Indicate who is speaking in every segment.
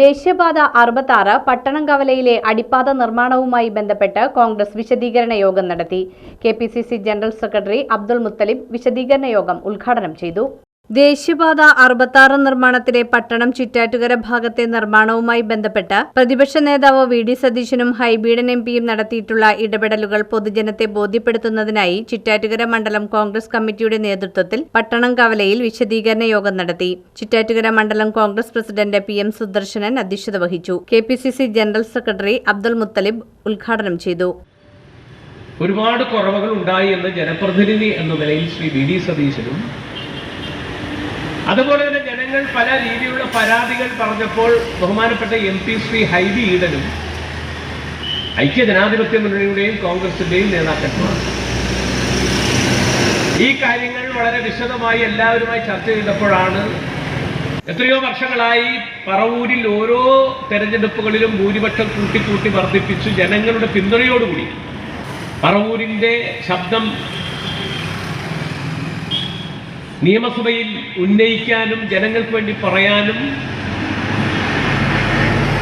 Speaker 1: ദേശീയപാത പട്ടണം കവലയിലെ അടിപ്പാത നിർമ്മാണവുമായി ബന്ധപ്പെട്ട് കോൺഗ്രസ് വിശദീകരണ യോഗം നടത്തി. K general secretary Abdul Muthalib വിശദീകരണ യോഗം ഉദ്ഘാടനം ചെയ്തു. ദേശീയപാത അറുപത്താറ് നിർമ്മാണത്തിലെ പട്ടണം ചിറ്റാറ്റുകര ഭാഗത്തെ നിർമ്മാണവുമായി ബന്ധപ്പെട്ട് പ്രതിപക്ഷ നേതാവ് വി ഡി സതീശനും ഹൈബീഡൻ എം പിയും നടത്തിയിട്ടുള്ള ഇടപെടലുകൾ പൊതുജനത്തെ ബോധ്യപ്പെടുത്തുന്നതിനായി ചിറ്റാറ്റുകര മണ്ഡലം കോൺഗ്രസ് കമ്മിറ്റിയുടെ നേതൃത്വത്തിൽ പട്ടണം കവലയിൽ വിശദീകരണ യോഗം നടത്തി. ചിറ്റാറ്റുകര മണ്ഡലം Congress president P M Sudarsanan അധ്യക്ഷത വഹിച്ചു. K P C C general secretary Abdul Muthalib ഉദ്ഘാടനം ചെയ്തു.
Speaker 2: ഒരുപാട് കുറവുകൾ ഉണ്ടായി എന്ന് ജനപ്രതിനിധി എന്ന നിലയിൽ ശ്രീ വി ഡി സതീശനും അതുപോലെ തന്നെ ജനങ്ങൾ പല രീതിയിലുള്ള പരാതികൾ പറഞ്ഞപ്പോൾ ബഹുമാനപ്പെട്ട എം പി ശ്രീ ഹൈബി ഈഡനും ഐക്യ ജനാധിപത്യ മുന്നണിയുടെയും കോൺഗ്രസിന്റെയും നേതാക്കന്മാർ. ഈ കാര്യങ്ങൾ വളരെ വിശദമായി എല്ലാവരുമായി ചർച്ച ചെയ്തപ്പോഴാണ് എത്രയോ വർഷങ്ങളായി പറവൂരിൽ ഓരോ തെരഞ്ഞെടുപ്പുകളിലും ഭൂരിപക്ഷം കൂട്ടിക്കൂട്ടി വർദ്ധിപ്പിച്ചു ജനങ്ങളുടെ പിന്തുണയോടുകൂടി പറവൂരിന്റെ ശബ്ദം നിയമസഭയിൽ ഉന്നയിക്കാനും ജനങ്ങൾക്ക് വേണ്ടി പറയാനും നിതാന്തമായ പോരാട്ടം നടത്തുന്ന Shri V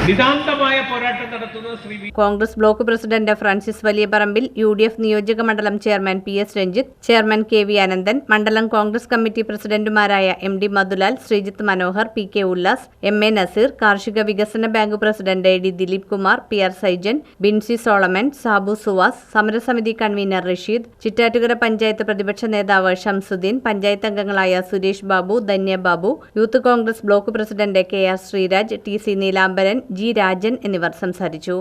Speaker 1: Congress block president Francis Valiyaparambil U D F നിയോജക മണ്ഡലം chairman P S Ranjith chairman K V Ananthan മണ്ഡലം കോൺഗ്രസ് കമ്മിറ്റി പ്രസിഡന്റുമാരായ M D Madhulal Sreejith Manohar P K Ullas M A Nazeer കാർഷിക വികസന bank president D Dileep Kumar P R Saijan Binsy Solomon Sabu Suvas സമരസമിതി convener Rasheed Chittattukara panchayat പ്രതിപക്ഷ നേതാവ് ഷംസുദ്ദീൻ പഞ്ചായത്ത് അംഗങ്ങളായ Suresh Babu Dhanya Babu youth Congress block president K R Sreeraj T C Neelambaran G Rajan എന്നിവർ സംസാരിച്ചു